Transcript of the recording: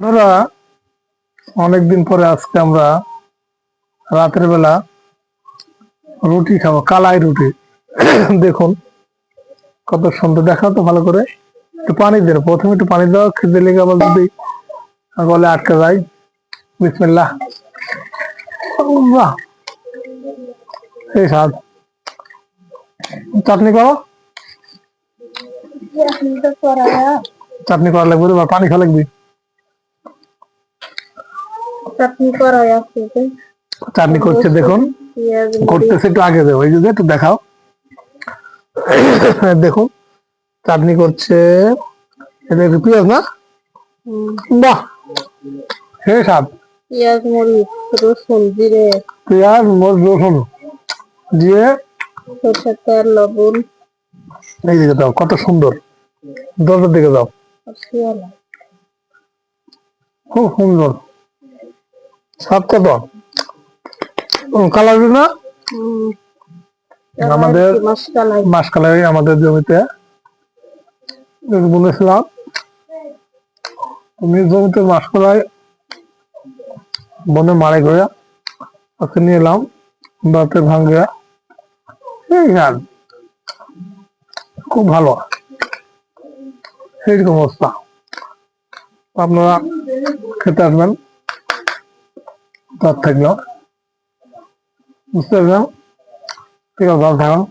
ধরা অনেকদিন পরে আজকে আমরা রাতের বেলা রুটি খাব কালাই রুটি। দেখুন কত সুন্দর দেখা তো ভালো করে। একটু পানি দেন প্রথমে একটু পানি দাও খেতে লেগে আবার যদি গলে আটকে যায়। বিসমিল্লাহ। বাহ এই স্বাদ। চাটনি করো। চাটনি করা লাগবে পানি খাওয়া লাগবে। চাটনি করাই আছে? চাটনি করছে দেখুন। করতেছে একটু আগে দেবো এই যে একটু দেখাও। দেখুন। চাটনি করছে এটা একটু পেঁয়াজ না? বাহ! হে স্বাদ। পেঁয়াজ মরিচ রসুন জিরে। পেঁয়াজ মরিচ রসুন দিয়ে সরষের তেল লবণ। এই দিকে দাও কত সুন্দর। দরজার দিকে দাও। খুব সুন্দর। স্বাদ কত? কালার না আমাদের মাসকালাই আমাদের জমিতে। বলেছিলাম তুমি জমিতে মাসকলাই বনে মারে করে ওকে নিয়ে এলাম দাঁতে ভাঙ্গে। এই গান খুব ভালো। সেইরকম অবস্থা। আপনারা খেতে আসবেন। তার থাকল বুঝতে পারলাম ঠিক আছে ভালো থাকুন